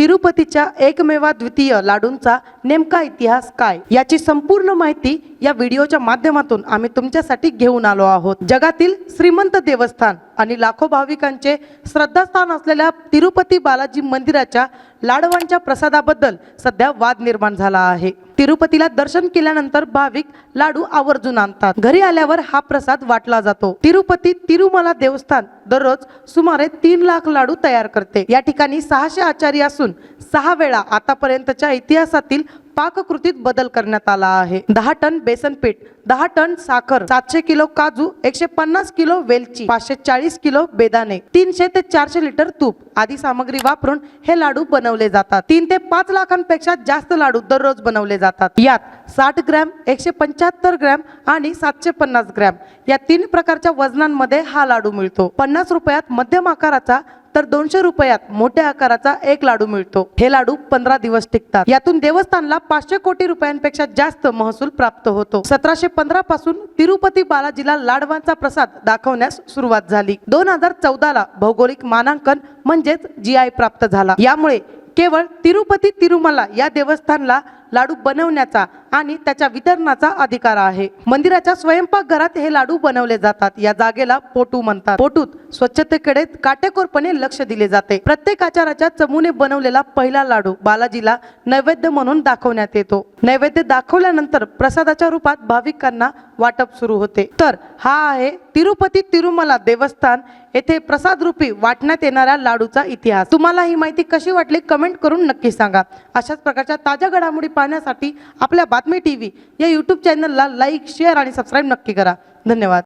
तिरुपतीच्या एकमेवा द्वितीय लाडूंचा नेमका इतिहास काय? याची संपूर्ण माहिती या व्हिडिओच्या माध्यमातून आम्ही तुमच्यासाठी घेऊन आलो आहोत. जगातील श्रीमंत देवस्थान आणि लाखो भाविकांचे श्रद्धास्थान असलेल्या तिरुपती बालाजी मंदिराच्या लाडवांच्या प्रसादाबद्दल सध्या वाद निर्माण झाला आहे. तिरुपतीला दर्शन केल्यानंतर भाविक लाडू आवर्जून आणतात. घरी आल्यावर हा प्रसाद वाटला जातो. तिरुपती तिरुमला देवस्थान दररोज सुमारे तीन लाख लाडू तयार करते. या ठिकाणी सहाशे आचार्य असून सहा वेळा आतापर्यंतच्या इतिहासातील पाककृतीत बदल करण्यात आला आहे. दहा टन बेसन पीठ दहा टन साखर सातशे किलो काजू एकशे पन्नास किलो वेलची पाचशे चाळीस किलो बेदाणे तीनशे ते चारशे लिटर तूप आदी सामग्री वापरून हे लाडू बनवले जातात. तीन ते पाच लाखांपेक्षा जास्त लाडू दररोज बनवले जातात. यात साठ ग्रॅम एकशे पंच्याहत्तर ग्रॅम आणि सातशे पन्नास ग्रॅम या तीन प्रकारच्या वजनांमध्ये हा लाडू मिळतो. पन्नास रुपयात मध्यम आकाराचा तर दोनशे रुपयात मोठ्या आकाराचा एक लाडू मिळतो. हे लाडू पंधरा दिवस टिकतात. यातून देवस्थानला पाचशे कोटी रुपयांपेक्षा जास्त महसूल प्राप्त होतो. सतराशे पंधरा पासून तिरुपती बालाजीला लाडवांचा प्रसाद दाखवण्यास सुरुवात झाली. दोन हजार चौदाला भौगोलिक मानांकन म्हणजेच जी आय प्राप्त झाला. यामुळे केवळ तिरुपती तिरुमला या देवस्थानला लाडू बनवण्याचा आणि त्याच्या वितरणाचा अधिकार आहे. मंदिराच्या स्वयंपाकघरात हे लाडू बनवले जातात. या जागेला पोटू म्हणतात. पोटूत स्वच्छतेकडे काटेकोरपणे लक्ष दिले जाते. प्रत्येक आचाराच्या चमूने बनवलेला पहिला लाडू बालाजीला नैवेद्य म्हणून दाखवण्यात येतो. नैवेद्य दाखवल्यानंतर प्रसादाच्या रूपात भाविकांना वाटप सुरू होते. तर हा आहे तिरुपती तिरुमला देवस्थान. येथे प्रसाद रूपी वाटण्यात येणाऱ्या लाडूचा इतिहास. तुम्हाला ही माहिती कशी वाटली? कमेंट करून नक्की सांगा. अशाच प्रकारच्या ताज्या घडामोडी पाहण्यासाठी आपल्या बातमी टी व्ही या यूट्यूब चॅनलला लाईक शेअर आणि सबस्क्राईब नक्की करा. धन्यवाद.